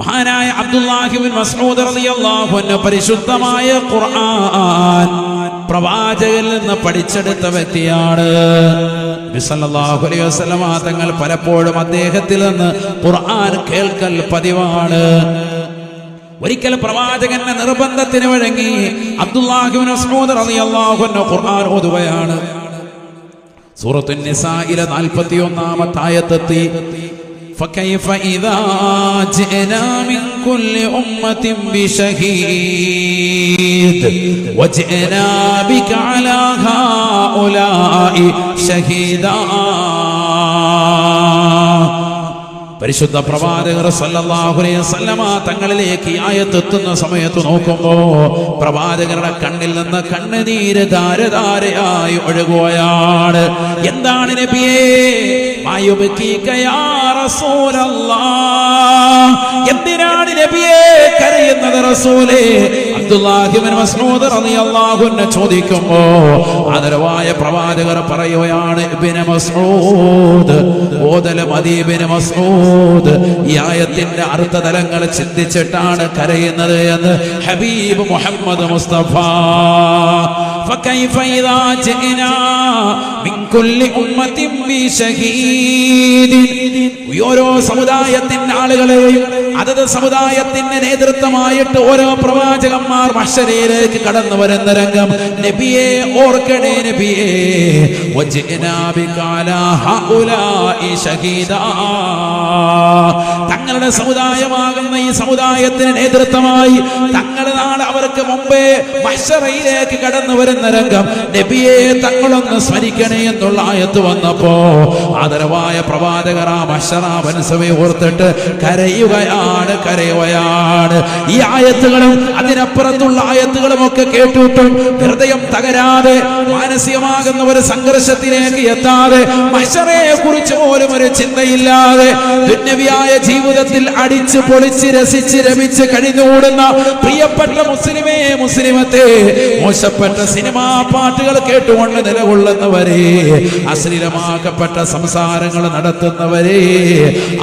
മഹാനായ അബ്ദുല്ലാഹിബിൻ മസ്ഊദ് റളിയല്ലാഹു അൻഹു പരിശുദ്ധമായ ഖുർആൻ പ്രവാചകനിൽ നിന്ന് പഠിച്ചെടുത്ത വ്യക്തിയാണ്. സല്ലല്ലാഹു അലൈഹി തങ്ങൾ പലപ്പോഴും അദ്ദേഹത്തിൽ നിന്ന് ഖുർആൻ കേൾക്കൽ പതിവാണ്. ഒരിക്കൽ പ്രവാചകന്റെ നിർബന്ധത്തിന് വഴങ്ങി അബ്ദുല്ലാഹിബിൻ മസ്ഊദ് റളിയല്ലാഹു അൻഹു ഖുർആൻ ഓതുകയാണ്. സൂറത്തു നിസായിലെ 41 ആയത്തെത്തി. فكيف إذا جئنا من كل أمة بشهيد؟ وجئنا بك على هؤلاء شهيدا. പരിശുദ്ധ പ്രവാചകർ തങ്ങളിലേക്ക് ആയത്തെത്തുന്ന സമയത്ത് നോക്കുമ്പോ പ്രവാചകരുടെ കണ്ണിൽ നിന്ന് കണ്ണുനീര് ധാരധാരയായി ഒഴുകുകയാണ്. എന്താണ് നബിയേ? എന്തിനാണ് നബിയേ കരയുന്നത് റസൂലേ? അബ്ദുല്ലാഹിബ്ൻ ചോദിക്കുമ്പോ ആദരവായ പ്രവാചകർ പറയുകയാണ് മസ്ഊദ് ഓതല മദീബിന് മസ്ഊദ്. ഖുനൂദ് ഈ ആയത്തിന്റെ അർത്ഥ തലങ്ങൾ ചിന്തിച്ചിട്ടാണ് കരയുന്നത് എന്ന് ഹബീബ് മുഹമ്മദ് മുസ്തഫ. ഫകൈഫ ഓരോ സമുദായത്തിന്റെ ആളുകളെയും അതത് സമുദായത്തിന്റെ നേതൃത്വമായിട്ട് ഓരോ പ്രവാചകന്മാർ മഷരയിലേക്ക് കടന്നു വരുന്ന രംഗം. നബിയെ ഓർക്കണേ നബിയെ. തങ്ങളുടെ സമുദായമാകുന്ന ഈ സമുദായത്തിന് നേതൃത്വമായി തങ്ങളുടെ നാളെ അവർക്ക് മുമ്പേ മഷറയിലേക്ക് കടന്നു വരുന്ന രംഗം. നബിയെ തങ്ങളൊന്ന് സ്മരിക്കണേ എന്നുള്ള ആയത്ത് വന്നപ്പോ ആദരവായ പ്രവാചകർ ആ മഷറ മനസ്സവയെ ഓർത്തിട്ട് കരയുകയാണ് കരയുകയാണ്. ഈ ആയത്തുകളും അതിനപ്പുറത്തുള്ള ആയത്തുകളും ഒക്കെ കേട്ടിട്ടും ഹൃദയം തകരാതെ മാനസികമാകുന്ന ഒരു സംഘർഷത്തിലേക്ക് എത്താതെ മഷറയെ കുറിച്ച് പോലും ഒരു ചിന്തയില്ലാതെ ദുന്യവിയായ ജീവിതത്തിൽ അടിച്ച് പൊളിച്ച് രസിച്ച് രമിച്ച് കഴിഞ്ഞുകൂടുന്ന പ്രിയപ്പെട്ട മുസ്ലിമേ മുസ്ലിമത്തെ മോശപ്പെട്ട സിനിമാ പാട്ടുകൾ കേട്ടുകൊണ്ട് നിലകൊള്ളുന്നവരെ. അശ്ലീലമാക്കപ്പെട്ട സംസാരങ്ങൾ നടത്തുന്നവരെ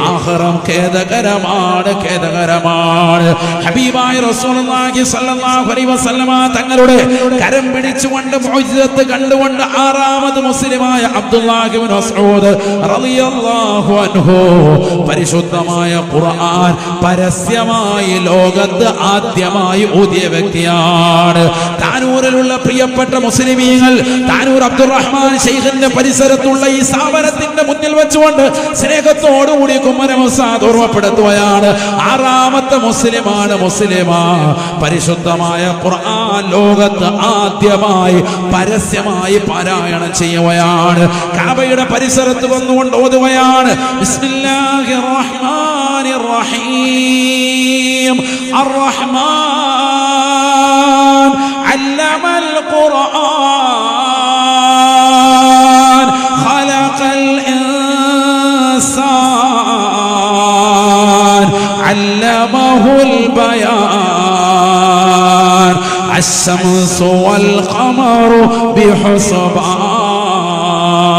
ആഹ്റം ഖേദകരമാണ് ഖേദകരമാണ്. ഹബീബായ റസൂലുള്ളാഹി സ്വല്ലല്ലാഹു അലൈഹി വസല്ലമ തങ്ങളുടെ കരം പിടിച്ചുകൊണ്ട് മുഅ്ജിസത്ത് കണ്ടുകൊണ്ട് ആറാമത് മുസ്ലിമായ അബ്ദുല്ലാഹി ഇബ്നു മസ്ഊദ് റളിയല്ലാഹു അൻഹു പരിശുദ്ധമായ ഖുർആൻ പരസ്യമായി ലോകത്ത് ആദ്യമായി ഊതിയ വ്യക്തിയാണ്. താനൂരിലുള്ള പ്രിയപ്പെട്ട മുസ്ലിമീങ്ങൾ താനൂർ അബ്ദുറഹ്മാൻ എന്ന പരിസരത്തുള്ള ഈ സ്ഥാപനത്തിന്റെ മുന്നിൽ വെച്ചുകൊണ്ട് സ്നേഹത്തോടുകൂടി കുമ്മനം ഉസാദ് ഓർമ്മപ്പെടുത്തുകയാണ്. ആറാമത്തെ മുസ്ലിമാണ് മുസ്ലിമാ. പരിശുദ്ധമായ ഖുർആൻ ലോകത്ത് ആദ്യമായി പരസ്യമായി പാരായണം ചെയ്യുകയാണ്. കാബയുടെ പരിസരത്ത് വന്നുകൊണ്ട് ഓതുകയാണ്. ബിസ്മില്ലാഹിർ റഹ്മാനിർ റഹീം അർ റഹ്മാൻ അല്ലമൽ ഖുർആൻ. الشمس والقمر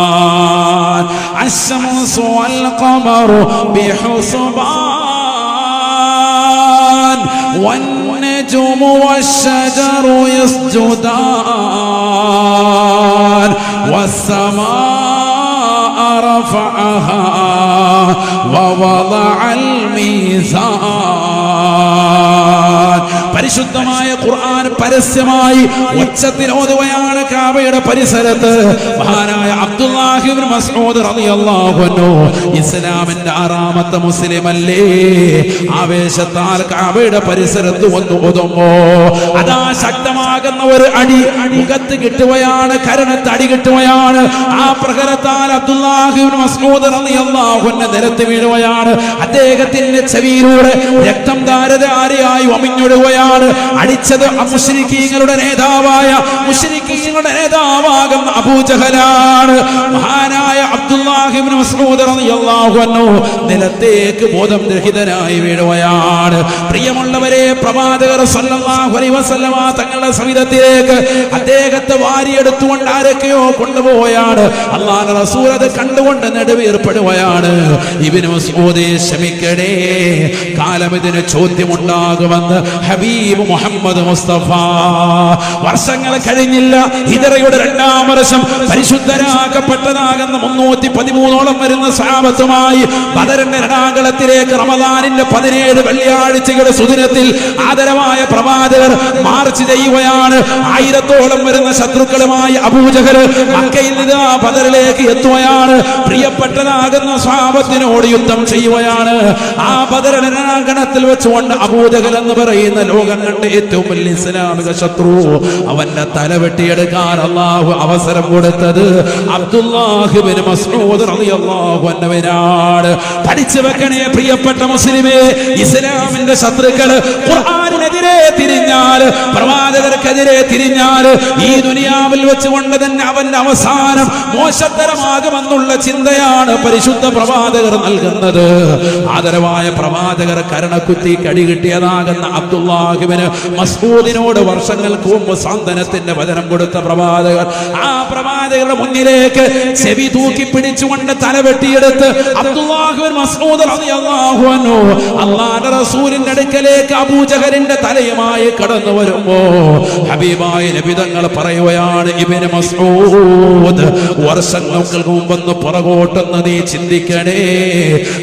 بحسبان الشمس والقمر بحسبان والنجم والشجر يسجدان والسماء رفعها ووضع الميزان പരിശുദ്ധമായ ഖുർആൻ പരസ്യമായി ഉച്ചത്തിൽ ഓതുകയാണ് കാബയുടെ പരിസരത്ത് മഹാനായ അബ്ദുല്ലാഹിബ്നു മസ്ഊദ് റളിയല്ലാഹു അൻഹു ഇസ്ലാമിന്റെ ആറാമത്തെ മുസ്ലിം അല്ലേ ആവേശത്താൽ കാബയുടെ പരിസരത്ത് വന്നു ഓതുമ്പോ അതാ ശക്തമാകുന്ന ഒരു അടി മുഖത്ത് കിട്ടുകയാണ് കരണത്ത് അടി കിട്ടുകയാണ്. ആ പ്രഹരത്താൽ അബ്ദുല്ലാഹിബ്നു മസ്ഊദ് റളിയല്ലാഹു അൻഹു നിലത്ത് വീഴുകയാണ്. അദ്ദേഹത്തിന്റെ ചെവിയിലൂടെ രക്തം ധാരധാരയായി ഒമിഞ്ഞൊഴുകയാണ് അടിച്ചത് മുസ്ലിക്കീങ്ങളുടെ നേതാവായ മുസ്ലിക്കീങ്ങളുടെ നേതാവാകുന്ന അബൂജഹലാണ്. മഹാ മഹാനായ അബ്ദുല്ലാഹിബ്നു മസ്ഊദ് റളിയല്ലാഹു അൻഹു നിലത്തേക്ക് ബോധം രഹിതനായി വീഴുകയാണ്. പ്രിയമുള്ളവരെ പ്രവാചകർ സല്ലല്ലാഹു അലൈഹി വസല്ലമ തങ്ങളുടെ സവിധത്തിലേക്ക് അദ്ദേഹത്തെ വാരിയെടുത്തുകൊണ്ട് ആരൊക്കെയോ കൊണ്ടുപോവുകയാണ് അള്ളാഹ് റസൂൽ അത് കണ്ടുകൊണ്ട് നെടുവീർപ്പെടുകയാണ്. ഇബ്നു മസ്ഊദേ ക്ഷമിക്കണേ. കാലം ഇതിന് ചോദ്യമുണ്ടാകുമെന്ന് ഹബീബ് മുഹമ്മദ് മുസ്തഫ. വർഷങ്ങൾ കഴിഞ്ഞില്ല. ഹിജറയുടെ രണ്ടാം വർഷം പരിശുദ്ധരാക്കപ്പെട്ടതാകുന്ന മുന്നൂറ്റി പതിമൂന്നോളം വരുന്ന സാപത്തുമായി ബദറിന്റെ രണാകളത്തിലേക്ക് റമദാനിന്റെ പതിനേഴ് വെള്ളിയാഴ്ചയുടെ സുദിനത്തിൽ ആദരവായ പ്രവാചകർ മാർച്ച് ചെയ്യുകയാണ്. ആയിരത്തോളം വരുന്ന ശത്രുക്കളുമായി അപൂജകർ മക്കയിൽ നിന്ന് ആ ബദറിലേക്ക് എത്തുകയാണ്. പ്രിയപ്പെട്ടതാകുന്ന സ്വാപത്തിനോട് യുദ്ധം ചെയ്യുകയാണ്. ആ ബദർ രണാങ്കണത്തിൽ വെച്ചുകൊണ്ട് അബൂജഹൽ എന്ന് പറയുന്ന ലോകം കണ്ട ഏറ്റവും വലിയ ഇസ്ലാമിക ശത്രു അവന്റെ തല വെട്ടിയെടുക്കാൻ അള്ളാഹു അവസരം കൊടുത്തത് അൻഹുവിനാണ് പഠിച്ചു വെക്കണേ പ്രിയപ്പെട്ട മുസ്ലിമേ ഇസ്ലാമിന്റെ ശത്രുക്കൾ ഖുർആനിനെതിരെ തിരിഞ്ഞാൽ പ്രവാചകർക്കെതിരെ തിരിഞ്ഞാൽ ഈ ദുനിയാവിൽ വെച്ചുകൊണ്ട് തന്നെ അവന്റെ അവസാനം മോശത്തരമാകുമെന്നുള്ള ചിന്തയാണ് പരിശുദ്ധ പ്രവാചകർ നൽകുന്നത്. ആദരവായ പ്രവാചകർ കരണക്കുത്തി കടി കിട്ടിയതാകുന്ന അബ്ദുല്ലാഹിബിന് മസ്ഊദിനോട് വർഷങ്ങൾക്ക് മുമ്പ് സാന്ത്വനത്തിന്റെ വചനം കൊടുത്ത പ്രവാചകർ ആ പ്രവാചകരുടെ മുന്നിലേക്ക് ചെവി തൂക്കി പിടിച്ചുകൊണ്ട് തല വെട്ടിയെടുത്ത് അബ്ദുല്ലാഹിബിൻ അൻഹു അള്ളാഹുവിന്റെ റസൂലിന്റെ അടുക്കലേക്ക് അബൂജഹലിന്റെ തലയുമായി കടന്നു വരുമ്പോ ഹബീബായ നബിതങ്ങൾ പറയുകയാണ് ഇബിന് മസൂദ് വർഷങ്ങൾക്ക് മുമ്പെന്ന് പുറകോട്ടെന്ന് നീ ചിന്തിക്കണേ.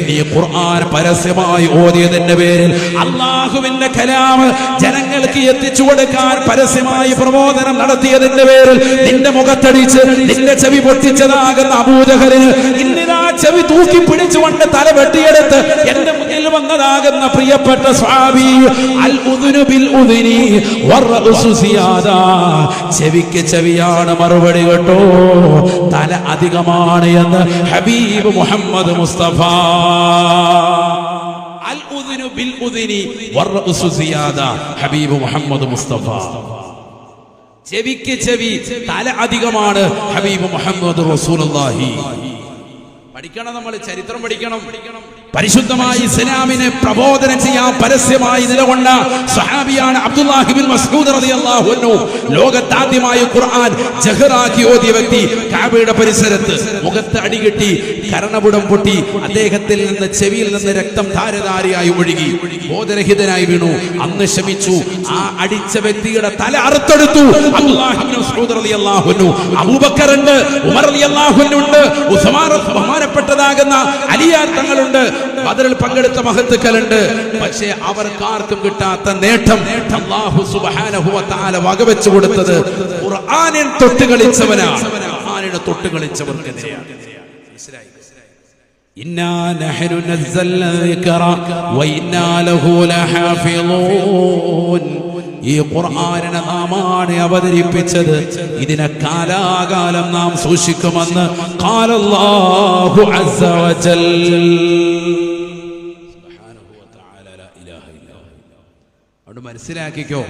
നീ ഖുർആൻ പരസ്യമായി ഓതിയതിന്റെ പേരിൽ അള്ളാഹുവിന്റെ കലാമ് ജനങ്ങൾക്ക് എത്തിച്ചു കൊടുക്കാൻ പരസ്യമായി പ്രബോധനം നടത്തിയതിന്റെ പേരിൽ നിന്റെ മുഖത്തടിച്ച് നിന്റെ ചെവി പൊട്ടിച്ചതാകുന്ന അബൂജഹലിന് ഇന്നിതാ ചെവി തൂക്കി പിടിച്ചുകൊണ്ട് തല വെട്ടിയെടുത്ത് എന്റെ മുന്നിൽ വന്നതാകുന്ന പ്രിയപ്പെട്ട സ്വാമി അൽ ഉദുനു. ചെവിക്ക് ചെവിയാണ് മറുപടി കേട്ടോ. തല അധികമാണ് എന്ന് ഹബീബ് മുഹമ്മദ് മുസ്തഫ. അൽ ഉദിനു ബിൽ ഉദിനി ഹബീബ് മുഹമ്മദ് മുസ്തഫ. ചെവിക്ക് ചെവി തല അധികമാണ് ഹബീബ് മുഹമ്മദ് റസൂലുള്ളാഹി. പഠിക്കണം നമ്മൾ ചരിത്രം പഠിക്കണം. പരിശുദ്ധമായ ഇസ്ലാമിനെ പ്രബോധനം ചെയ്യാൻ പരസ്യമായി നിലകൊണ്ട സഹാബിയാണ് അബ്ദുല്ലാഹിബിൻ മസ്ഊദ് റളിയല്ലാഹു അൻഹു. ലോകത്താദ്യമായി ഖുർആൻ ജഹറാക്കി ഓതിയ വ്യക്തി കാബയുടെ പരിസരത്ത് മുഖത്ത് അടികെട്ടി കരണപുടം പൊട്ടി അദ്ദേഹത്തിൽ നിന്ന് ചെവിയിൽ നിന്ന് രക്തം ധാരധാരയായി ഒഴുകി. ബോധരഹിതനായി വീണു. അന്ന് ശമിച്ചു. ആ അടിച്ച വ്യക്തിയുടെ തല അറുത്തെടുത്തു. അബ്ദുല്ലാഹിബിൻ മസ്ഊദ് റളിയല്ലാഹു അൻഹു. അബൂബക്കർ ഉണ്ട് ഉമർ റളിയല്ലാഹു അൻഹു ഉണ്ട് ഉസ്മാൻ ബഹുമാനപ്പെട്ടതാകുന്ന അലിയാർ തങ്ങളുണ്ട്. ബദറിൽ പങ്കെടുത്ത മഹത്തുക്കളുണ്ട്. പക്ഷേ അവർക്കാർക്കും കിട്ടാത്ത നേട്ടം വകവെച്ചു കൊടുത്തത് ഖുർആനിൽ തൊട്ട് കളിച്ചവനാണ്. ഖുർആനിനെ തൊട്ട് കളിച്ചവർക്ക് മനസ്സിലായി? ഈ ഖുർആനിനെ നാമാണ് അവതരിപ്പിച്ചത്. ഇതിനെ കാലാകാലം നാം സൂക്ഷിക്കുമെന്ന് ഖാലല്ലാഹു അസ്സ വജൽ. സുബ്ഹാനഹു വതആല ലാ ഇലാഹ ഇല്ലല്ലാഹ് ഹു. മനസ്സിലാക്കിക്കോ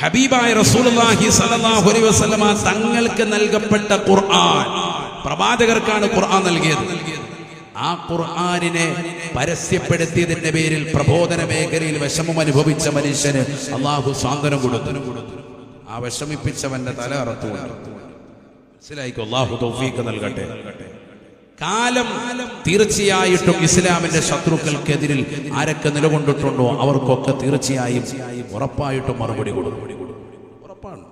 ഹബീബായ റസൂലുള്ളാഹി സ്വല്ലല്ലാഹു അലൈഹി വസല്ലമ തങ്ങൾക്ക് നൽകപ്പെട്ട ഖുർആൻ പ്രവാചകർക്കാണ് ഖുർആൻ നൽകിയത്. ആ ഖുർആാനിനെ പരസ്യപ്പെടുത്തിയതിന്റെ പേരിൽ പ്രബോധന മേഖലയിൽ വിഷമം അനുഭവിച്ച മനുഷ്യന് അള്ളാഹു സ്വാതന്ത്ര്യം കൊടുത്തു. ആ വിഷമിപ്പിച്ചവന്റെ തല അറത്തു മനസ്സിലായിക്കോ? തൗഫീഖ് നൽകട്ടെ. കാലം തീർച്ചയായിട്ടും ഇസ്ലാമിന്റെ ശത്രുക്കൾക്കെതിരിൽ ആരൊക്കെ നിലകൊണ്ടിട്ടുണ്ടോ അവർക്കൊക്കെ തീർച്ചയായും ഉറപ്പായിട്ടും മറുപടി കൊടുക്കും. ഉറപ്പാണ്.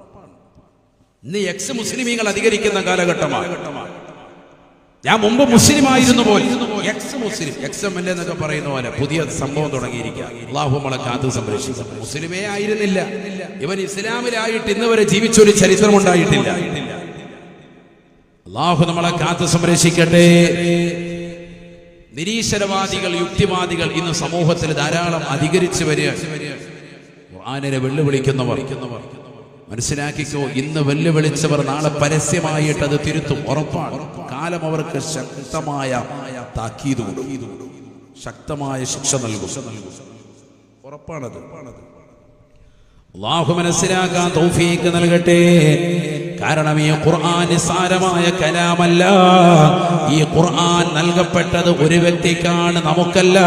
ഇന്ന് എക്സ് മുസ്ലിമീങ്ങൾ അധികരിക്കുന്ന കാലഘട്ടമാണ്. ഞാൻ മുമ്പ് മുസ്ലിം ആയിരുന്നു പോൽ ex Muslim ex M L എന്നൊക്കെ പറയുന്ന പോലെ പുതിയ സംഭവം തുടങ്ങിയിരിക്കുക. അള്ളാഹു നമ്മളെ കാത്തു സംരക്ഷിക്കും. മുസ്ലിമേ ആയിരുന്നില്ല. ഇവൻ ഇസ്ലാമിലായിട്ട് ഇന്ന് വരെ ജീവിച്ചൊരു ചരിത്രം ഉണ്ടായിട്ടില്ല. അള്ളാഹു നമ്മളെ കാത്തു സംരക്ഷിക്കട്ടെ. നിരീശ്വരവാദികൾ യുക്തിവാദികൾ ഇന്ന് സമൂഹത്തിൽ ധാരാളം അധികരിച്ചു വരിക ഖുർആനിനെ വെല്ലുവിളിക്കുന്നവർ. മനസ്സിലാക്കിക്കോ ഇന്ന് വെല്ലുവിളിച്ചവർ നാളെ പരസ്യമായിട്ട് അത് തിരുത്തും. ഉറപ്പാണ്. കാലം അവർക്ക് ശക്തമായ താക്കീത് ശക്തമായ ശിക്ഷ നൽകും. ഉറപ്പാണത്. അള്ളാഹു മനസ്സിലാക്കാൻ തൗഫീക്ക് നൽകട്ടെ. കാരണം ഈ ഖുർആൻ നിസ്സാരമായ കലാമല്ല ഈ ഖുർആൻ നൽകപ്പെട്ടത് ഒരു വ്യക്തിക്കാണ് നമുക്കല്ല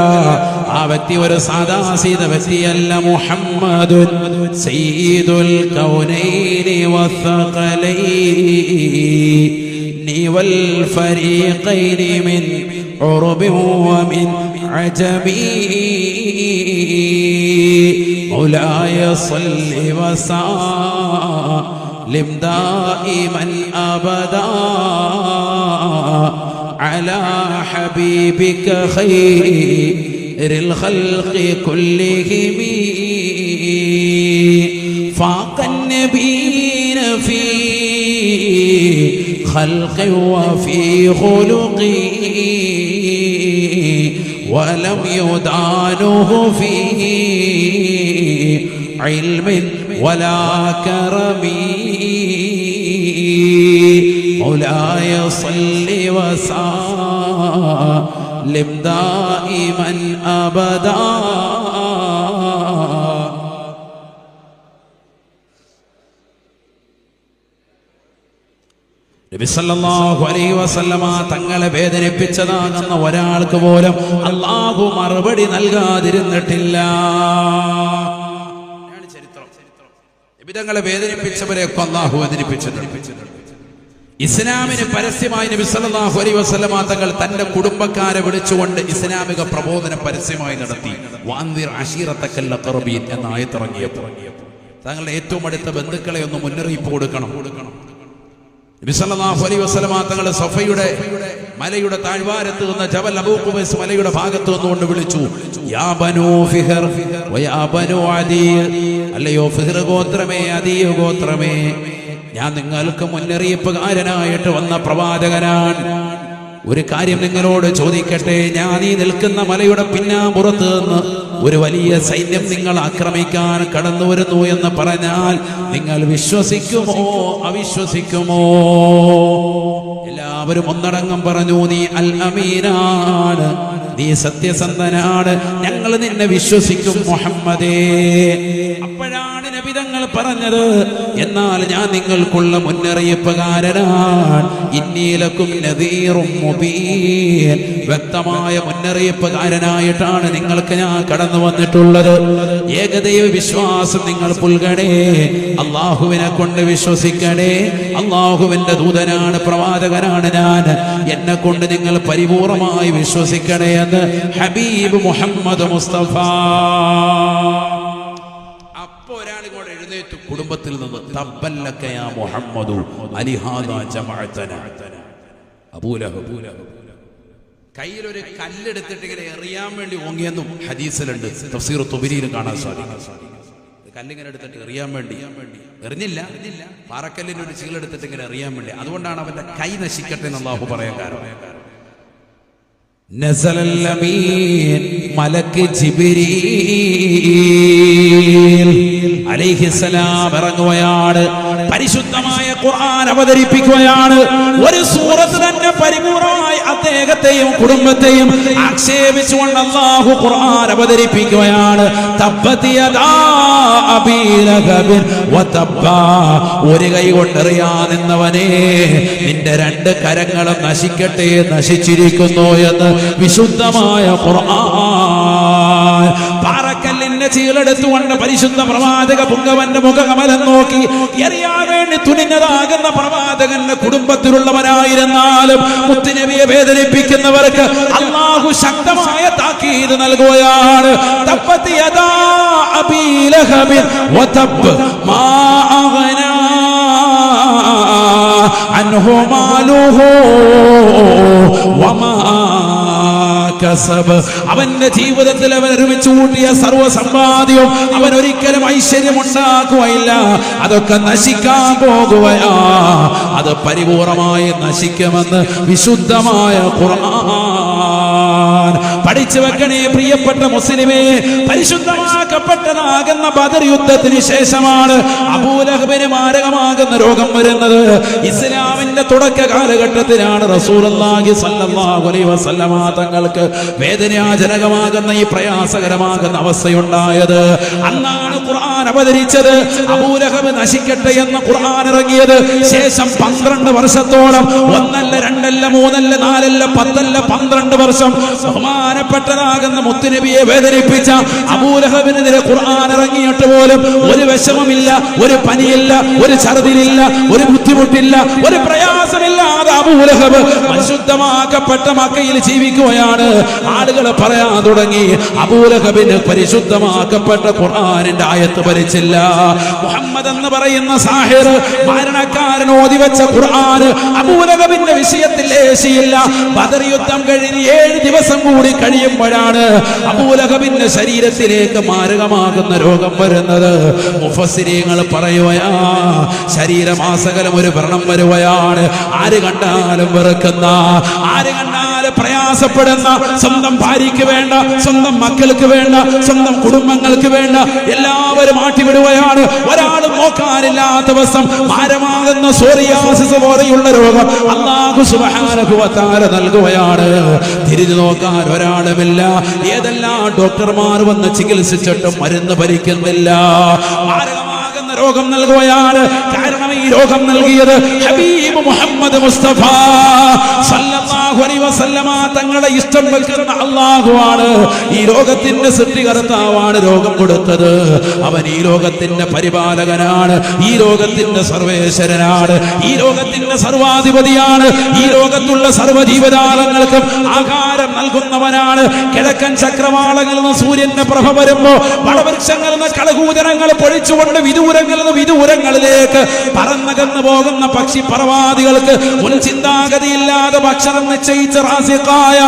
ആ വ്യക്തി ഒരു സാദാസീത വ്യക്തിയല്ല മുഹമ്മദുൻ സയ്യിദുൽ കൗനൈനി വസ്സഖലൈനി والفريقين من عرب ومن عجم مولاي صل وسلم دائما أبدا. على حبيبك خير الخلق كلهم. فاق النبيين في خلق وفي خلق. ولم يدانه في علم ولا كرم مولاي صل وسلم دائما ابدا നബിസല്ലല്ലാഹു അലൈഹി വസല്ലമ തങ്ങളെ വേദനിപ്പിച്ചതാകുന്ന ഒരാൾക്ക് പോലും അള്ളാഹു മറുപടി നൽകാതിരുന്നിട്ടില്ല ഇതാണ് ചരിത്രം. നബി വേദനിപ്പിച്ചവരെ അള്ളാഹു വേദനിപ്പിച്ചിട്ടുണ്ട്. ഇസ്ലാമിന് പരസ്യമായി നബി സല്ലല്ലാഹു അലൈഹി വസല്ലമ തങ്ങൾ തന്റെ കുടുംബക്കാരെ വിളിച്ചുകൊണ്ട് ഇസ്ലാമിക പ്രബോധനം പരസ്യമായി നടത്തി. വാന്തിർ എന്ന ആയത്തിറങ്ങിയപ്പോൾ തങ്ങളുടെ ഏറ്റവും അടുത്ത ബന്ധുക്കളെ ഒന്ന് മുന്നറിയിപ്പ് കൊടുക്കണം. കൊടുക്കണം നബിസല്ലല്ലാഹു അലൈഹി വസല്ലമ തങ്ങളുടെ സഫയുടെ മലയുടെ താഴ്വാരത്ത് നിന്ന് ജബൽ അബൂ ഖുബൈസ് മലയുടെ ഭാഗത്ത് നിന്നുകൊണ്ട് വിളിച്ചു യാ ബനൂ ഫിഹർ ബനൂ അല്ലയോ ഫിഹർ ഗോത്രമേ അദീ ഗോത്രമേ. ഞാൻ നിങ്ങൾക്ക് മുന്നറിയിപ്പുകാരനായിട്ട് വന്ന പ്രവാചകനാണ്. ഒരു കാര്യം നിങ്ങളോട് ചോദിക്കട്ടെ ഞാൻ ഈ നിൽക്കുന്ന മലയുടെ പിന്നാമ്പുറത്ത് നിന്ന് ഒരു വലിയ സൈന്യം നിങ്ങൾ ആക്രമിക്കാൻ കടന്നു വരുന്നു എന്ന് പറഞ്ഞാൽ നിങ്ങൾ വിശ്വസിക്കുമോ അവിശ്വസിക്കുമോ? എല്ലാവരും ഒന്നടങ്കം പറഞ്ഞു നീ അൽ അമീനാണ് നീ സത്യസന്ധനാണ്. ഞങ്ങൾ നിന്നെ വിശ്വസിക്കും മുഹമ്മദേ. അപ്പോഴാണ് നബിതങ്ങൾ പറഞ്ഞത്. എന്നാൽ ഞാൻ നിങ്ങൾക്കുള്ള മുന്നറിയിപ്പുകാരനാണ്. ഇന്നീലക്കും നദീറും മുബീൻ. വ്യക്തമായ മുന്നറിയിപ്പുകാരനായിട്ടാണ് നിങ്ങൾക്ക് ഞാൻ കടന്നു വന്നിട്ടുള്ളത്. ഏകദൈവ വിശ്വാസം നിങ്ങൾ പുൽകടേ അള്ളാഹുവിനെ കൊണ്ട് വിശ്വസിക്കണേ. അള്ളാഹുവിന്റെ ദൂതനാണ് പ്രവാചകനാണ് ഞാൻ. എന്നെ കൊണ്ട് നിങ്ങൾ പരിപൂർണമായി വിശ്വസിക്കണേ എന്ന് ഹബീബ് മുഹമ്മദ് മുസ്തഫ. കുടുംബത്തിൽ നിന്ന് മുഹമ്മദു അബൂലഹബ് കയ്യിലൊരു കല്ലെടുത്തിട്ട് ഇങ്ങനെ എറിയാൻ വേണ്ടി ഓങ്ങിയെന്നും ഹദീസിലുണ്ട്. തഫ്സീർ തുബിരിയിലും കാണാൻ സാധിക്കും. കല്ലിങ്ങനെ എടുത്തിട്ട് എറിയാൻ വേണ്ടി. എറിഞ്ഞില്ല. പാറക്കല്ലിന് ഒരു ചീലെടുത്തിട്ട് ഇങ്ങനെ എറിയാൻ വേണ്ടി. അതുകൊണ്ടാണ് അവന്റെ കൈ നശിക്കട്ടെ എന്ന് അള്ളാഹു പറയാൻ കാരണം. മലക്ക് അലൈഹിസലാം ഇറങ്ങുകയാണ്. പരിശുദ്ധമായ ഖുർആൻ അവതരിപ്പിക്കുകയാണ്. ഒരു സൂറത്ത് തന്നെ പരിപൂർണമായി അദ്ദേഹത്തെയും കുടുംബത്തെയും ആക്ഷേപിച്ചുകൊണ്ട് അള്ളാഹു ഖുർആൻ അവതരിപ്പിക്കുകയാണ്. ഒരു കൈ കൊണ്ടെറിയാ നിന്നവനെ നിന്റെ രണ്ട് കരങ്ങളും നശിക്കട്ടെ നശിച്ചിരിക്കുന്നു എന്ന് വിശുദ്ധമായ ഖുർആൻ പാറക്കല്ലിന്റെ ചീലെടുത്തുകൊണ്ട് പരിശുദ്ധ പ്രവാചക പുങ്കവന്റെ മുഖകമലം നോക്കി എറിയാൻ വേണ്ടി തുനിഞ്ഞതാകുന്ന പ്രവാചകന്റെ കുടുംബത്തിലുള്ളവരായിരുന്നാലും മുത്തുനബിയെ വേദനിപ്പിക്കുന്നവർക്ക് അള്ളാഹു ശക്തമായ താക്കീത് നൽകുകയാണ് തപ്പത്തി യദാ അബീ ലഹബിൻ വതബ് മാ അഗ്നാ عنه ماله وما കസബ്. അവന്റെ ജീവിതത്തിൽ അവൻ ഒരുമിച്ച് കൂട്ടിയ സർവ അവൻ ഒരിക്കലും ഐശ്വര്യം ഉണ്ടാക്കുകയില്ല അതൊക്കെ നശിക്കാൻ പോകുകയാ. അത് പരിപൂർണമായി നശിക്കുമെന്ന് വിശുദ്ധമായ ഖുർആൻ പഠിച്ചു വെക്കണേ പ്രിയപ്പെട്ട മുസ്ലിമേ പരിശുദ്ധമാക്കപ്പെട്ടതാകുന്ന ബദർ യുദ്ധത്തിന് ശേഷമാണ് അബൂലഹബിന് മാരകമാകുന്ന രോഗം വരുന്നത്. ഇസ്ലാമിന്റെ തുടക്ക കാലഘട്ടത്തിലാണ് വസല്ലമ തങ്ങൾക്ക് വേദനാജനകമാകുന്ന ഈ പ്രയാസകരമാകുന്ന അവസ്ഥയുണ്ടായത്. അന്നാണ് ഖുർആൻ അവതരിച്ചത്. അബൂലഹബ് നശിക്കട്ടെ എന്ന് ഖുർആൻ ഇറങ്ങിയത്. ശേഷം പന്ത്രണ്ട് വർഷത്തോളം ഒന്നല്ല രണ്ടല്ല മൂന്നല്ല നാലല്ല പത്തല്ല പന്ത്രണ്ട് വർഷം ബഹുമാനപ്പെട്ടതാകുന്ന മുത്തുനബിയെ വേദനിപ്പിച്ച അബൂലഹബിനെതിരെ ഖുർആൻ ഇറങ്ങിയിട്ട് പോലും ഒരു വിഷമമില്ല ഒരു പനിയില്ല ഒരു ഛർദിലില്ല ഒരു ബുദ്ധിമുട്ടില്ല ഒരു പ്രയാസമില്ലാതെ അബൂലഹബ് പരിശുദ്ധമാക്കപ്പെട്ട മക്കയിൽ ജീവിക്കുകയാണ്. ആളുകൾ പറയാൻ തുടങ്ങി അബൂലഹബിന് പരിശുദ്ധമാക്കപ്പെട്ട ഖുർആാനിന്റെ ആയത്ത് ഭരിച്ചില്ല മുഹമ്മദ് എന്ന് പറയുന്ന സാഹിർ മരണക്കാരൻ ഓതിവെച്ച ഖുർആൻ അബൂലഹബിന്റെ വിഷയത്തിൽ ഏശിയില്ല. ബദർ യുദ്ധം കഴിഞ്ഞ് ഏഴ് ദിവസം കൂടി കഴിയുമ്പോഴാണ് അബൂലഹബിന്റെ ശരീരത്തിലേക്ക് മാരകമാകുന്ന രോഗം വരുന്നത്. മുഫസിരിയങ്ങൾ പറയുകയാ ശരീരമാസകലം ഒരു വ്രണം വരുകയാണ്. ആര് കണ്ടാലും വെറുക്കുന്ന ആര് കണ്ടാലും പ്രയാസപ്പെടുന്ന സ്വന്തം ഭാര്യയ്ക്ക് വേണ്ട സ്വന്തം മക്കൾക്ക് വേണ്ട സ്വന്തം കുടുംബങ്ങൾക്ക് വേണ്ട എല്ലാവരും മാറ്റിവിടുകയാണ് ഒരാളും നോക്കാനില്ലാത്ത ദിവസം ഭാരമാകുന്ന സോറിയാസിസ് പോലെയുള്ള രോഗം അള്ളാഹു സുബഹാനുഭവത്താല നൽകുകയാണ്. തിരിഞ്ഞു നോക്കാൻ ഒരാളുമില്ല. ഏതെല്ലാം ഡോക്ടർമാർ വന്ന് ചികിത്സിച്ചിട്ടും മരുന്ന് ഭരിക്കുന്നില്ല രോഗം നൽകുകയാണ്. കാരണം ഈ രോഗം നൽകിയത് ഹബീബ് മുഹമ്മദ് മുസ്തഫ. സല്ലല്ലാഹു അലൈഹി വസല്ലമ തങ്ങളെ ഇഷ്ടം വെക്കുന്ന അള്ളാഹുവാണ് ഈ രോഗത്തിന്റെ സൃഷ്ടികർത്താവാണ് രോഗം കൊടുത്തത്. അവൻ ഈ ലോകത്തിന്റെ പരിപാലകനാണ്. ഈ ലോകത്തിന്റെ സർവേശ്വരനാണ്. ഈ ലോകത്തിന്റെ സർവാധിപതിയാണ്. ഈ ലോകത്തുള്ള സർവജീവജാലങ്ങൾക്കും ആകാരം നൽകുന്നവനാണ്. കിഴക്കൻ ചക്രവാളങ്ങളിൽ നിന്ന് സൂര്യന്റെ പ്രഭ വരുമ്പോ വളവൃക്ഷങ്ങളിൽ നിന്ന് കളകൂചനങ്ങൾ പൊഴിച്ചുകൊണ്ട് വിദൂരങ്ങളിൽ നിന്ന് വിദൂരങ്ങളിലേക്ക്. പറന്നകന്നു പോകുന്ന പക്ഷി പറവാദികൾക്ക് മുൻ ചിന്താഗതിയില്ലാതെ ഭക്ഷണം നിശ്ചയിച്ച റാസിക്കായ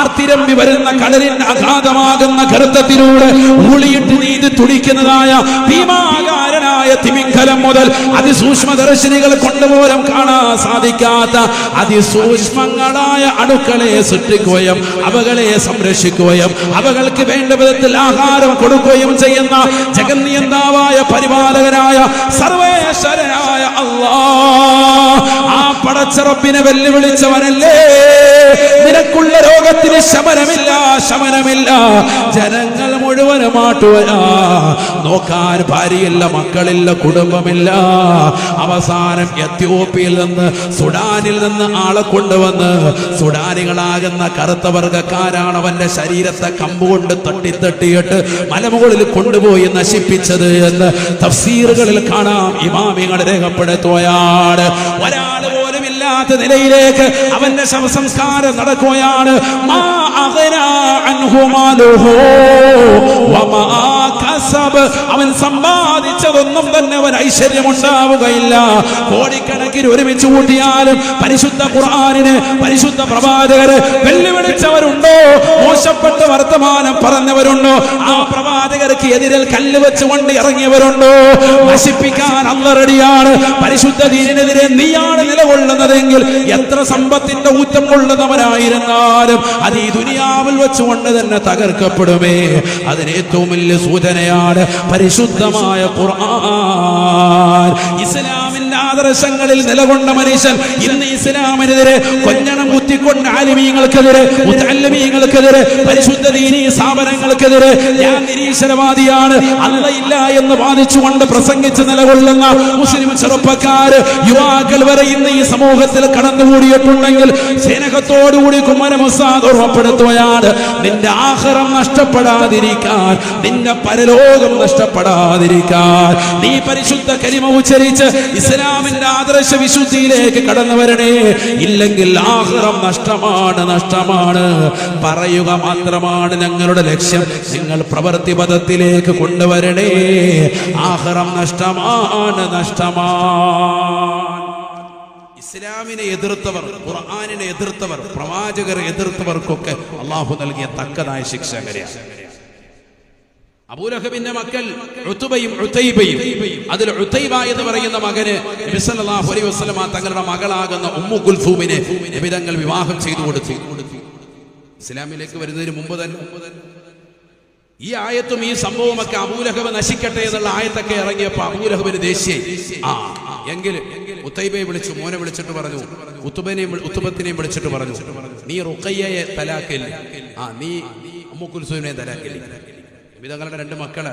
ആർത്തിരമ്പി വരുന്ന കടലിന്റെ അഗാധമാകുന്ന ഗർത്തത്തിലൂടെ ഊളിയിട്ട് നീതി തുടിക്കുന്നതായ ഭീമാകാരനായ തിമിംഗലം മുതൽ അതിസൂക്ഷ്മദർശിനികൾ കൊണ്ടുപോലും കാണാൻ സാധിക്കാത്ത അതിസൂക്ഷ്മങ്ങളായ അണുക്കളെ സൃഷ്ടിക്കുകയും അവകളെ സംരക്ഷിക്കുകയും അവകൾക്ക് വേണ്ട വിധത്തിൽ ആഹാരം കൊടുക്കുകയും ചെയ്യുന്ന ജഗന്നിയന്താവായ പരിപാലകനായ സർവേശ്വരനായ അള്ളാ ആ പടച്ചറപ്പിനെ വെല്ലുവിളിച്ചവനല്ലേ? നിനക്കുള്ള രോഗത്തിന് ശമനമില്ല ശമനമില്ല. ജനങ്ങൾ മുഴുവനും മാട്ടുവനാ നോക്കാൻ ഭാര്യയില്ല മക്കളില്ല കുടുംബമില്ല. അവസാനം എത്യോപ്യയിൽ നിന്ന് സുഡാനിൽ നിന്ന് ആളെ കൊണ്ടുവന്ന് സുഡാനികളാകുന്ന കറുത്ത വർഗക്കാരാണ് അവന്റെ ശരീരത്തെ കമ്പുകൊണ്ട് തട്ടി തട്ടിയിട്ട് മലമുകളിൽ കൊണ്ടുപോയി നശിപ്പിച്ചത് എന്ന് തഫ്സീറുകളിൽ കാണാം. ഇമാമികൾ രേഖപ്പെടുത്തുകയാണ്. ഒരാൾ ഇല്ലാത്ത നിലയിലേക്ക് അവന്റെ ശവസംസ്കാരം നടക്കുകയാണ്. അവൻ സമ്പാദിച്ചതൊന്നും തന്നെ അവൻ ഐശ്വര്യം ഉണ്ടാവുകയില്ല. കോടിക്കണക്കിന് ഒരുമിച്ച് കൂട്ടിയാലും പരിശുദ്ധ ഖുർആാനിന് പരിശുദ്ധ പ്രവാചകര് വെല്ലുവിളിച്ചവരുണ്ടോ? മോശപ്പെട്ട വർത്തമാനം പറഞ്ഞവരുണ്ടോ? ആ പ്രവാചകർക്ക് എതിരിൽ കല്ല് വെച്ചുകൊണ്ട് ഇറങ്ങിയവരുണ്ടോ? നശിപ്പിക്കാൻ അല്ല റെഡിയാണ്. പരിശുദ്ധ ദീനിനെതിരെ നീയാണ് നിലകൊള്ളുന്നതെങ്കിൽ എത്ര സമ്പത്തിന്റെ ഊറ്റം കൊള്ളുന്നവനായിരുന്നാലും അത് ഈ ദുനിയാവിൽ വെച്ചുകൊണ്ട് തന്നെ തകർക്കപ്പെടുമേ. അതിന് ഏറ്റവും വലിയ സൂചനയാണ് പരിശുദ്ധമായ ഖുർആൻ. ഇസ്ലാമിന്റെ ആദർശങ്ങളിൽ നിലകൊണ്ട മനുഷ്യൻ ഇന്ന് ഇസ്ലാമിനെതിരെ കൊഞ്ഞണം കുത്തിക്കൊണ്ട് ആലിമീങ്ങൾക്കെതിരെ മുത്തല്ലമീങ്ങൾക്കെതിരെ പരിശുദ്ധ ദീനീ സ്ഥാപനങ്ങൾക്കെതിരെ ഞാൻ നിരീശ്വരവാദിയാണ് അല്ലയില്ല എന്ന് വാദിച്ചുകൊണ്ട് പ്രസംഗിച്ച് നിലകൊള്ളുന്ന മുസ്ലിം ചെറുപ്പക്കാര് യുവാക്കൾ വരെ ഇന്ന് ഈ സമൂഹത്തിൽ കടന്നുകൂടിയിട്ടുണ്ടെങ്കിൽ സ്നേഹത്തോടുകൂടി കുമ്മനമുസാദ് ഓർമ്മപ്പെടുത്തുകയാണ് നിന്റെ ആഹാരം നഷ്ടപ്പെടാതിരിക്കാൻ നിന്റെ പരലോകം നഷ്ടപ്പെടാതിരിക്കാൻ നീ പരിശുദ്ധ കരിമ ഉച്ചരിച്ച് ഇസ്ലാമിന്റെ ആദർശ വിശുദ്ധിയിലേക്ക് കടന്നു വരണേ ഇല്ലെങ്കിൽ ആഹ്റം നഷ്ടമാണ് നഷ്ടമാണ്. പറയുക മാത്രമാണ് ഞങ്ങളുടെ ലക്ഷ്യം. നിങ്ങൾ പ്രവൃത്തി പദത്തിലേക്ക് കൊണ്ടുവരണേ. ആഹ്റം നഷ്ടമാണ് നഷ്ടമാണ്. ഇസ്ലാമിനെ എതിർത്തവർ ഖുർആാനിനെ എതിർത്തവർ പ്രവാചകരെ എതിർത്തവർക്കൊക്കെ അള്ളാഹു നൽകിയ തക്കതായ ശിക്ഷ അബൂലഹബിന്റെ മക്കൾ ഉത്തുബയും ഉത്തൈബയും. അതിൽ ഉത്തൈബ എന്ന് പറയുന്ന മകന് നബിസല്ലാഹു അലൈഹി വസല്ലം തങ്ങളുടെ മകളാകുന്ന ഉമ്മു കുൽസൂമിനെ നബിതങ്ങൾ വിവാഹം ചെയ്തു കൊടുത്തു. ഇസ്ലാമിലേക്ക് വരുന്നതിന് മുമ്പ് തന്നെ ഈ ആയത്തും ഈ സംഭവമൊക്കെ അബൂലഹബ് നശിക്കട്ടെ എന്നുള്ള ആയത്തൊക്കെ ഇറങ്ങിയപ്പോ അബൂലഹബിന് ദേശീയ ആ എങ്കിൽ ഉത്തൈബയെ വിളിച്ചു മോനെ വിളിച്ചിട്ട് പറഞ്ഞു. ഉത്തുബനെയും ഉത്തുബത്തിനെയും വിളിച്ചിട്ട് പറഞ്ഞു. നീ റുക്കയ്യയെ തലാക്കില്ല ആ നീ അമ്മുക്കുൽസുവിനെ തലാക്കില്ല നബി തങ്ങളുടെ രണ്ട് മക്കളെ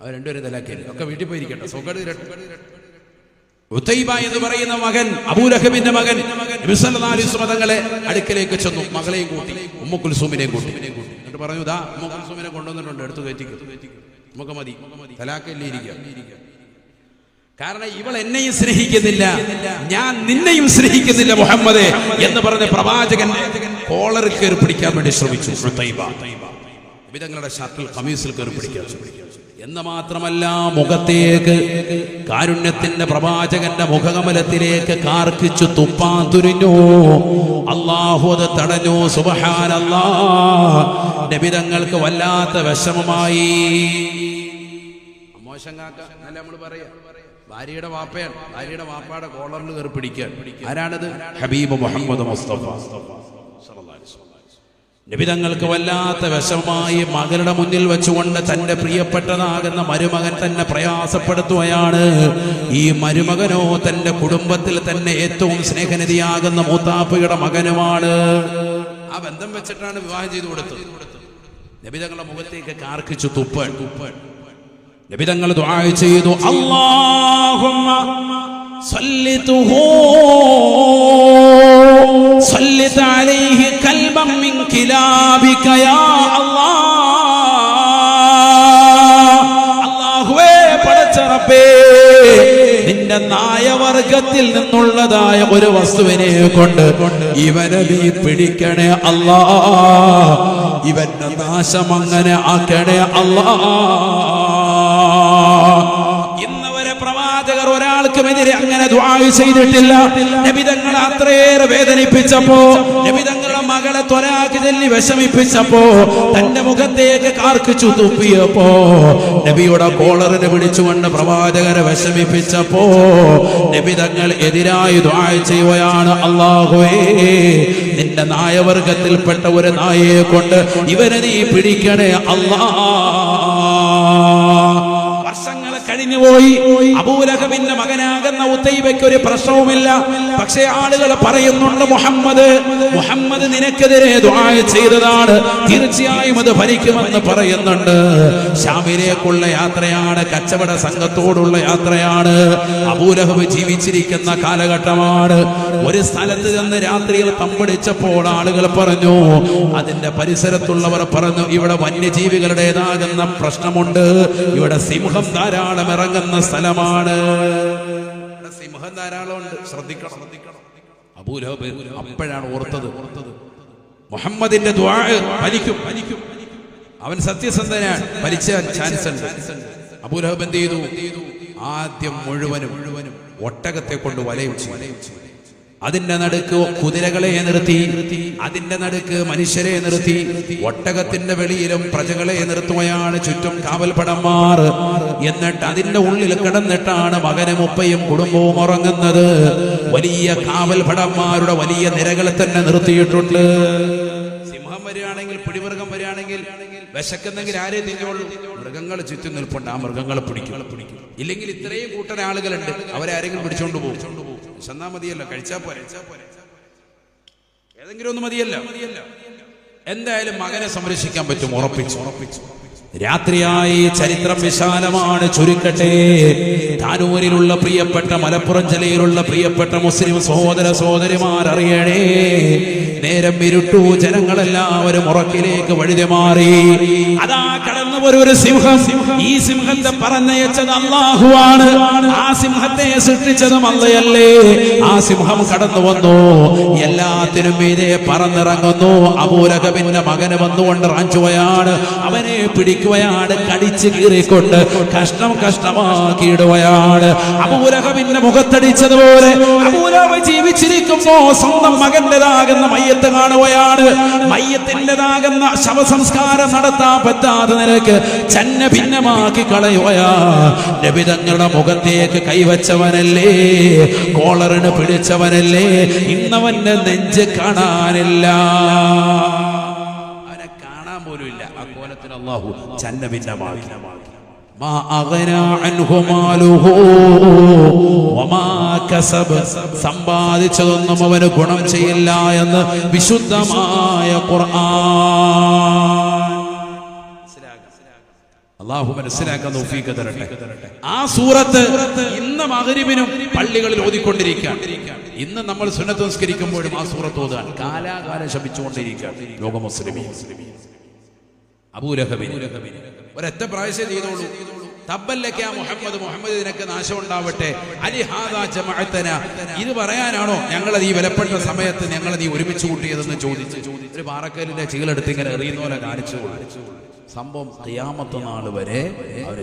അവർ രണ്ടുപേരും തലാക്കിയത് ഒക്കെ വീട്ടിൽ പോയിരിക്കട്ടെ. സുഖം എന്ന് പറയുന്ന മകൻ അബൂലഹബിന്റെ മകൻ തങ്ങളെ അടുക്കലേക്ക് ചെന്നു. മകളെയും കൂട്ടി ഉമ്മ കുൽസൂമിനെയും കൂട്ടി. എന്നിട്ട് പറഞ്ഞു ദാ ഉമ്മ കൊണ്ടുവന്നിട്ടുണ്ട്. എടുത്തു കയറ്റിക്കും. നമുക്ക് മതി. തലാക്കല്ലേ ഇരിക്കാം കാരണം ഇവൾ എന്നെയും സ്നേഹിക്കുന്നില്ല. ഞാൻ നിന്നെയും സ്നേഹിക്കുന്നില്ല മുഹമ്മദ് എന്ന് പറഞ്ഞ പ്രവാചകൻ കോളർ കയറി പിടിക്കാൻ വേണ്ടി ശ്രമിച്ചു തൈബ നബി തങ്ങളുടെ ഷർട്ടിൽ കമീസിൽ കയറി പിടിക്കാൻ എന്ന് മാത്രമല്ല മുഖത്തേക്ക് കാരുണ്യത്തിന്റെ പ്രവാചകന്റെ മുഖകമലത്തിലേക്ക് കാർക്കിച്ചു തുപ്പാൻ തുരിഞ്ഞു. അള്ളാഹു അത് തടഞ്ഞു. സുബഹാനല്ലാ. നബിതങ്ങൾക്ക് വല്ലാത്ത വിഷമമായി. മോശം കാക്ക നമ്മൾ ഭാര്യയുടെ വാപ്പയാണ്. ഭാര്യയുടെ വാപ്പയുടെ കോളറിൽ കയറി പിടിക്കാൻ ആരാണത്? ഹബീബ് മുഹമ്മദ് മുസ്തഫ. നിബിതങ്ങൾക്ക് വല്ലാത്ത വശമായി മകളുടെ മുന്നിൽ വെച്ചുകൊണ്ട് തന്റെ പ്രിയപ്പെട്ടതാകുന്ന മരുമകൻ തന്നെ പ്രയാസപ്പെടുത്തുകയാണ്. ഈ മരുമകനോ തന്റെ കുടുംബത്തിൽ തന്നെ ഏറ്റവും സ്നേഹനിധിയാകുന്ന മൂത്താപ്പയുടെ മകനുമാണ്. ആ ബന്ധം വെച്ചിട്ടാണ് വിവാഹം ചെയ്തു കൊടുത്തത്. നബിതങ്ങളുടെ മുഖത്തേക്ക് കാർക്കിച്ചു തുപ്പൻ തുപ്പൻ നബിതങ്ങൾ ചെയ്തു സല്ലിതുഹു സല്ലിത അലൈഹി മിൻ കിലാബിക യാ അല്ലാഹ് അല്ലാഹുവേ പടച്ച റബ്ബേ നിന്റെ നായവർഗത്തിൽ നിന്നുള്ളതായ ഒരു വസ്തുവിനെ കൊണ്ട് ഇവനെ നീ പിടിക്കണേ അല്ലാ. ഇവന്റെ നാശം അങ്ങനെ ആക്കണേ അല്ലാ. ഒരാൾക്കുമെതിരെ അങ്ങനെ ചെയ്തിട്ടില്ല. നബിതങ്ങൾ അത്രയേറെ വേദനിപ്പിച്ചപ്പോ നബിതങ്ങളുടെ മകളെ ത്വരാക്ക് ചൊല്ലി വിഷമിപ്പിച്ചപ്പോ തന്റെ മുഖത്തേക്ക് കാർക്കിച്ചു തുപ്പിയപ്പോ നബിയുടെ കോളറിനെ പിടിച്ചുകൊണ്ട് പ്രവാചകരെ വിഷമിപ്പിച്ചപ്പോ നബിതങ്ങൾ എതിരായി ചെയ്യുകയാണ്. അള്ളാഹുവേ നിന്റെ നായവർഗത്തിൽപ്പെട്ട ഒരു നായയെ കൊണ്ട് ഇവരെ നീ പിടിക്കണേ വർഷങ്ങൾ കഴിഞ്ഞുപോയി അബൂലഹബിന്റെ മകനാകുന്ന ഉത്തൈബയ്ക്ക് ഒരു പ്രശ്നവുമില്ല. പക്ഷെ ആളുകൾ പറയുന്നുണ്ട് മുഹമ്മദ് മുഹമ്മദ് നിനക്കെതിരെ ദുആയ ചെയ്തതാണ്. തീർച്ചയായും അത് ഭരിക്കുമെന്ന് പറയുന്നുണ്ട്. ഷാമിലേക്കുള്ള യാത്രയാണ് കച്ചവട സംഘത്തോടുള്ള യാത്രയാണ്. അബൂലഹബ് ജീവിച്ചിരിക്കുന്ന കാലഘട്ടമാണ്. ഒരു സ്ഥലത്ത് നിന്ന് രാത്രിയിൽ തമ്പടിച്ചപ്പോൾ ആളുകൾ പറഞ്ഞു അതിന്റെ പരിസരത്തുള്ളവർ പറഞ്ഞു ഇവിടെ വന്യജീവികളുടേതാകുന്ന പ്രശ്നമുണ്ട്. ഇവിടെ സിംഹം ധാരാളം ഇറങ്ങുന്ന സ്ഥലമാണ്. ധാരാളം ഉണ്ട് ശ്രദ്ധിക്കണം. ശ്രദ്ധിക്കണം. അബൂലഹബ് അപ്പോഴാണ് ഓർത്തത്. ഓർത്തത്. മുഹമ്മദിന്റെ ഫലിക്കും ഫലിക്കും അവൻ സത്യസന്ധനാണ്. ഫലിച്ചാൻ ചാൻസ് ഉണ്ട് അബൂലഹബ് എന്ത് ചെയ്തു? ആദ്യം മുഴുവനും മുഴുവനും ഒട്ടകത്തെ കൊണ്ട് വലയിച്ചു ചെയ്തു. അതിന്റെ നടുക്ക് കുതിരകളെ നിർത്തി അതിന്റെ നടുക്ക് മനുഷ്യരെ നിർത്തി ഒട്ടകത്തിന്റെ വെളിയിലും പ്രജകളെ നിർത്തുകയാണ് ചുറ്റും കാവൽപടന്മാർ എന്നിട്ട് അതിന്റെ ഉള്ളിൽ കിടന്നിട്ടാണ് മകനും ഉപ്പയും കുടുംബവും ഉറങ്ങുന്നത്. വലിയ കാവൽപടന്മാരുടെ വലിയ നിരകളെ തന്നെ നിർത്തിയിട്ടുണ്ട്. സിംഹം വരികയാണെങ്കിൽ പിടിമൃഗം വരികയാണെങ്കിൽ വിശക്കുന്നെങ്കിൽ ആരെ തിരിഞ്ഞോളൂ മൃഗങ്ങൾ ചുറ്റും നിൽപ്പുണ്ട്. ആ മൃഗങ്ങളെ പിടിക്കും. ഇല്ലെങ്കിൽ ഇത്രയും കൂട്ടൻ ആളുകളുണ്ട് അവരെ ആരെങ്കിലും പിടിച്ചോണ്ട് പോകും. ചെന്നാ മതിയല്ലോ കഴിച്ചാ പോരെ. ഏതെങ്കിലും ഒന്ന് മതിയല്ലോ. എന്തായാലും മകനെ സംരക്ഷിക്കാൻ പറ്റും ഉറപ്പിച്ചു. ഉറപ്പിച്ചു രാത്രിയായി ചരിത്രം വിശാലമാണ് ചുരുക്കട്ടെ. താനൂരിലുള്ള പ്രിയപ്പെട്ട മലപ്പുറം ജില്ലയിലുള്ള പ്രിയപ്പെട്ട മുസ്ലിം സഹോദര സഹോദരിമാർ അറിയണേ. നേരം ഇരുട്ടു ജനങ്ങളെല്ലാവരും ഉറക്കിലേക്ക് വഴുതി മാറി അതാ കടന്നു ഒരു സിംഹം. ഈ സിംഹത്തെ പറഞ്ഞയച്ചത് അള്ളാഹുവാണ് ആ സിംഹത്തെ സൃഷ്ടിച്ചതും അല്ലയല്ലേ ആ സിംഹം കടന്നു വന്നു എല്ലാത്തിനും മീതെ പറന്നിറങ്ങുന്നു. അബൂലഹബിന്റെ മകന് വന്നുകൊണ്ട് റാഞ്ചുകയാണ് അവനെ പിടിക്കുകയാണ് കടിച്ച് കീറിക്കൊണ്ട് കഷ്ണം കഷ്ണമാക്കിയിടുകയാണ്. അബൂലഹബിന്റെ മുഖത്തടിച്ചതുപോലെ അബൂലഹബ് ജീവിച്ചിരിക്കുമ്പോ സ്വന്തം മകന്റേതാകുന്ന മയ്യ മയ്യത്ത് കാണുകയാണ്. മയ്യത്തിന്റെതാകുന്ന ശവസംസ്കാരം നടത്താൻ പറ്റാത്ത നിലയ്ക്ക് ചന്ന ഭിന്നമാക്കി കളയുകയാ. നബിതങ്ങളുടെ മുഖത്തേക്ക് കൈവച്ചവനല്ലേ കോളറിന് പിടിച്ചവനല്ലേ ഇന്നവന്റെ നെഞ്ച് കാണാനില്ല. അവനെ കാണാൻ പോലും ഇല്ല ആ കോലത്തിൽ അള്ളാഹു ചന്ന ഭിന്നമാക്കി. സമ്പാദിച്ചതൊന്നും അവന് ഗുണം ചെയ്യില്ല എന്ന് വിശുദ്ധമായ ഖുർആൻ. അള്ളാഹു മനസ്സിലാക്കാൻ തൗഫീഖ് തരട്ടെ. ആ സൂറത്ത് ഇന്ന് മകരിവിനും പള്ളികളിൽ ഓതിക്കൊണ്ടിരിക്കുകയാണ് ഇന്ന് നമ്മൾ സുന്നത്ത് നിസ്കരിക്കുമ്പോഴും ആ സൂറത്ത് ഓതാൻ. കാലാകാലം ശപിച്ചുകൊണ്ടിരിക്കുകയാണ് ലോക മുസ്ലിമി അബൂലഹബിന്. ഒരൊറ്റ പ്രാവശ്യം ചെയ്തോളൂ. തബ്ബല്ലക്ക മുഹമ്മദ് മുഹമ്മദ് നിനക്ക് നാശം ഉണ്ടാവട്ടെ അലിഹാദാ ജമഅത്തന. ഇത് പറയാനാണോ ഞങ്ങളെ നീ വിലപ്പെട്ട സമയത്ത് ഞങ്ങളെ നീ ഒരുമിച്ച് കൂട്ടിയതെന്ന് ചോദിച്ച്? ഒരു പാറക്കലിന്റെ ചീലെടുത്ത് ഇങ്ങനെ എറിയുന്ന പോലെ കാണിച്ചു സംഭവം അയ്യാമത്ത നാൾ വരെ അവർ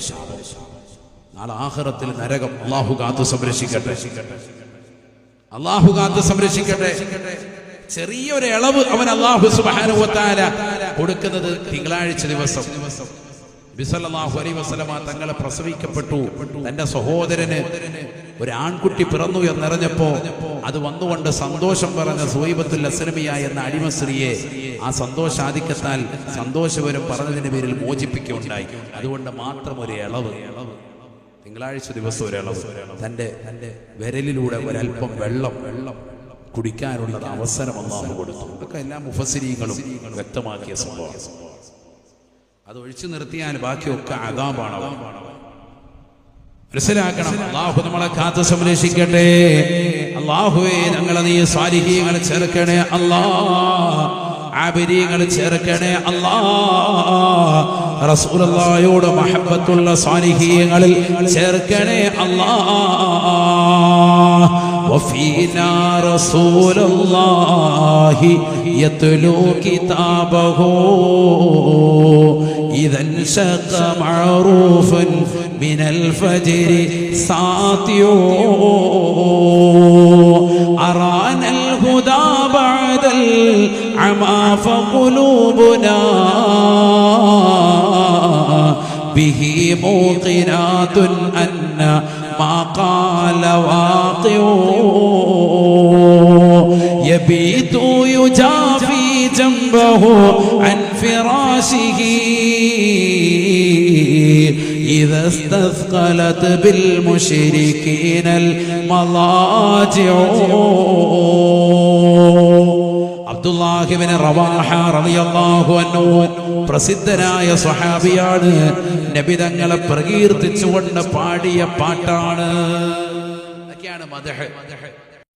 നാളെ ആഹ്റത്തിൽ നരകം അള്ളാഹു കാത്തു സംരക്ഷിക്കട്ടെ. അള്ളാഹു കാത്ത് സംരക്ഷിക്കട്ടെ. ചെറിയൊരു ഇളവ് അവൻ അള്ളാഹു കൊടുക്കുന്നത് തിങ്കളാഴ്ച ദിവസം ദിവസം. ബിസല്ലാഹു അലൈ വസ്ലമ തങ്ങളെ പ്രസവിക്കപ്പെട്ടു. തന്റെ സഹോദരന് ഒരു ആൺകുട്ടി പിറന്നു എന്നറിഞ്ഞപ്പോ അത് വന്നുകൊണ്ട് സന്തോഷം പറഞ്ഞ സുഹൈബത്തുൽ അസ്ലമിയ എന്ന അടിമ സ്ത്രീയെ ആ സന്തോഷാധിക്യത്താൽ സന്തോഷവരും പറഞ്ഞതിന്റെ പേരിൽ മോചിപ്പിക്കുകയുണ്ടായി. അതുകൊണ്ട് മാത്രം ഒരു ഇളവ്. തിങ്കളാഴ്ച ദിവസം ഒരു ഇളവ്. തന്റെ തന്റെ വിരലിലൂടെ ഒരല്പം വെള്ളം വെള്ളം കുടിക്കാനുള്ള അവസരം അള്ളാഹു കൊടുത്തു. അതൊക്കെ എല്ലാ മുഫസിരീങ്ങളും വ്യക്തമാക്കിയ സംഭവമാണ്. അത് ഒഴിച്ചു നിർത്തിയാൽ ബാക്കിയൊക്കെ അതാപാണ് മനസ്സിലാക്കണം അള്ളാഹു നമ്മളെ കാത്തു സംരക്ഷിക്കട്ടെ അള്ളാഹുവേ ഞങ്ങളെ നീ സ്വാലിഹീങ്ങളെ ചേർക്കണേ അല്ലാ ആബിരീങ്ങൾ ചേർക്കണേ അല്ലാ റസൂലുള്ളാഹിയോട് മഹബത്തുള്ള സ്വാലിഹീങ്ങളിൽ ചേർക്കണേ അല്ലാ وفينا رسول الله يتلو كتابه إذا انشق معروف من الفجر ساطع أرانا الهدى بعد العمى فقلوبنا به موقنات أن ما قال واقع يبيت يجافي جنبه إذا استثقلت بالمشركين المضاجع അബ്ദുല്ലാഹിബിന് റവാഹ റളിയല്ലാഹു അൻഹു പ്രസിദ്ധനായ സ്വഹാബിയാണ് നബി തങ്ങളെ പ്രകീർത്തിച്ചുകൊണ്ട് പാടിയ പാട്ടാണ് അതൊക്കെയാണ് മദഹ്